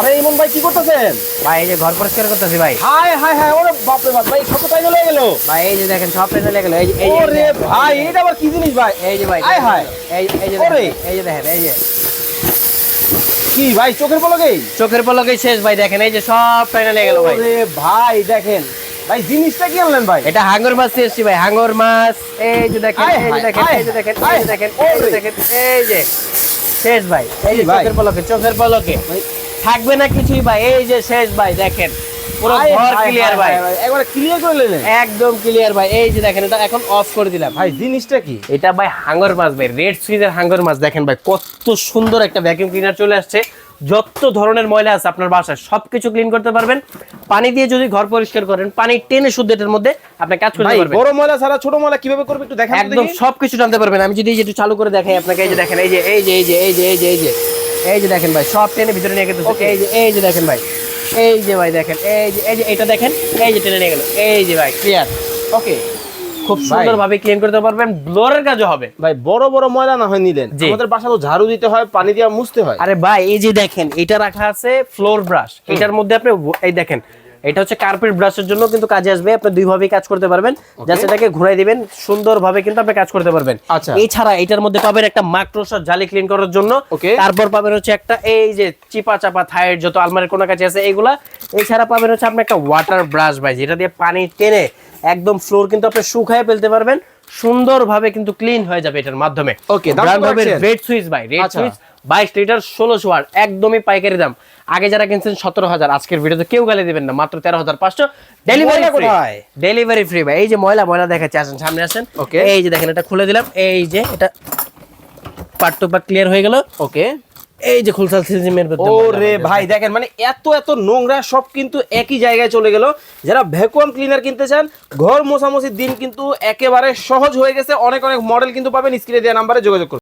আরে ইমন ভাই কি করতেছেন ভাই এই যে ঘর পরিষ্কার করতেছি ভাই হাই হাই হাই ওরে বাপ রে বাপ ভাই কত টাইম লেগে গেল ভাই এই যে দেখেন সব লেগে গেল এই যে ওরে ভাই এটা আবার কি জিনিস ভাই এই যে ভাই হায় হায়। এই এই যে ওরে। এই যে দেখেন এই যে কি ভাই চোখের পলকেই চোখের পলকেই শেষ ভাই দেখেন এই যে সব টাইনা লেগে গেল ভাই ওরে ভাই দেখেন ভাই জিনিসটা কি আনলেন ভাই এটা হাঙ্গর মাছ দিয়ে এসছি ভাই হাঙ্গর মাছ এই যে দেখেন এই যে দেখেন এই যে দেখেন এই যে দেখেন এই যে দেখেন এই যে শেষ ভাই এই যে। চোখের পলকে চোখের পলকে ভাই। থাকবে না কিছুই ভাই এই যে শেষ ভাই দেখেন। পুরো ঘর ক্লিয়ার ভাই একবারে ক্লিয়ার করে নিলেন। একদম ক্লিয়ার ভাই এই যে দেখেন এটা এখন অফ করে দিলাম। ভাই জিনিসটা কি? এটা ভাই হাঙ্গর মাছ ভাই রেড সুইজের হাঙ্গর মাছ দেখেন ভাই কত সুন্দর একটা ভ্যাকুয়াম ক্লিনার চলে আসছে। যত ধরনের ময়লা আছে আপনার বাসায় সবকিছু ক্লিন করতে পারবেন। পানি দিয়ে যদি ঘর পরিষ্কার করেন পানি টেনে শুদ্ধ এটার মধ্যে আপনি কাজ করতে পারবেন। বড় ময়লা ছাড়া ছোট ময়লা কীভাবে করবে একটু দেখান একদম সবকিছু জানতে পারবেন। আমি যদি এই যে একটু চালু করে দেখাই আপনাকে এই যে দেখেন এই যে এই যে এই যে এই যে এই যে এই যে দেখেন ভাই সব টেনে ভিতরে নিয়ে গেছে এই যে এই যে দেখেন ভাই এই যে ভাই দেখেন এই যে এই যে এটা দেখেন এই যে টেনে নিয়ে গেল। এই যে ভাই ক্লিয়ার ওকে খুব সুন্দরভাবে সুন্দর ভাবে ক্লিন করতে পারবেন ব্লোরের কাজও হবে। ভাই বড় বড় ময়লা না হয় নিলেন। আমাদের বাসা তো ঝাড়ু দিতে হয় পানি দিয়ে মুছতে হয়। আরে ভাই এই যে দেখেন এটা রাখা আছে ফ্লোর ব্রাশ এটার মধ্যে আপনি এই দেখেন এটা হচ্ছে কার্পেট ব্রাশের জন্য কিন্তু কাজে আসবে আপনি দুই ভাবে কাজ করতে পারবেন। জাস্ট এটাকে ঘুরাই দিবেন সুন্দরভাবে কিন্তু আপনি কাজ করতে পারবেন। আচ্ছা। এছাড়া এটার মধ্যে পাবেন একটা মাইক্রোসফট জালি ক্লিন করার জন্য. তারপর পাবেন হচ্ছে একটা এই যে চিপা চাপা থায়ের যত আলমারির কোনো কাছে আছে এইগুলা এছাড়া পাবেন হচ্ছে আপনি একটা ওয়াটার ব্রাশ ভাই যেটা দিয়ে পানি টেনে একদম ফ্লোর কিন্তু আপনি শুকায় ফেলতে পারবেন। সুন্দরভাবে কিন্তু ক্লিন হয়ে যাবে এটার মাধ্যমে। হবে রেড সুইচ ভাই রেড আচ্ছা। সুইচ বাইশ লিটার ষোলোশো ওয়াট একদমই পাইকারি দাম। আগে যারা কিনছেন সতেরো হাজার আজকের ভিডিওতে কেউ গালি দিবেন না মাত্র তেরো হাজার পাঁচশো। ডেলিভারি কোথায়? ডেলিভারি ফ্রি ভাই এই যে ময়লা ময়লা দেখাচ্ছে আসেন সামনে আসেন। Okay. এই যে দেখেন এটা খুলে দিলাম। এই যে এটা পার্ট টু পার্ট ক্লিয়ার হয়ে গেল। ওকে এই যে খুলসাল সিজিমের রে ভাই দেখেন মানে এত এত নোংরা সব কিন্তু একই জায়গায় চলে গেল। যারা ভ্যাকুয়াম ক্লিনার কিনতে চান ঘর মোছামুছির দিন কিন্তু একেবারে সহজ হয়ে গেছে। অনেক অনেক মডেল কিন্তু পাবেন। স্ক্রিনে দেওয়া নাম্বারে যোগাযোগ করুন।